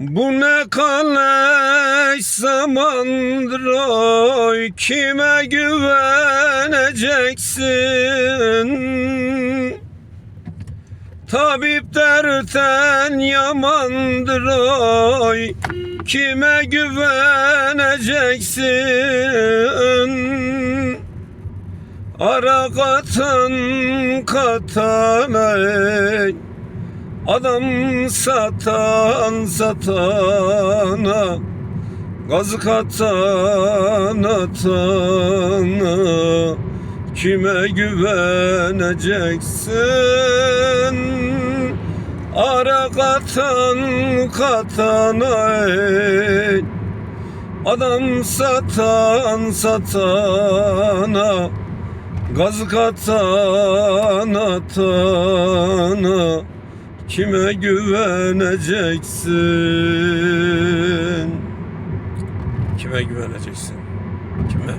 Bu ne kalleş zamandır oy Kime güveneceksin? Tabip derten yamandır oy Kime güveneceksin? Ara katan katana ey Adam satan satana Gazı katan atana Kime güveneceksin? Ara katan katana ey. Adam satan satana Gaz katan atana Kime güveneceksin? Kime güveneceksin? Kime?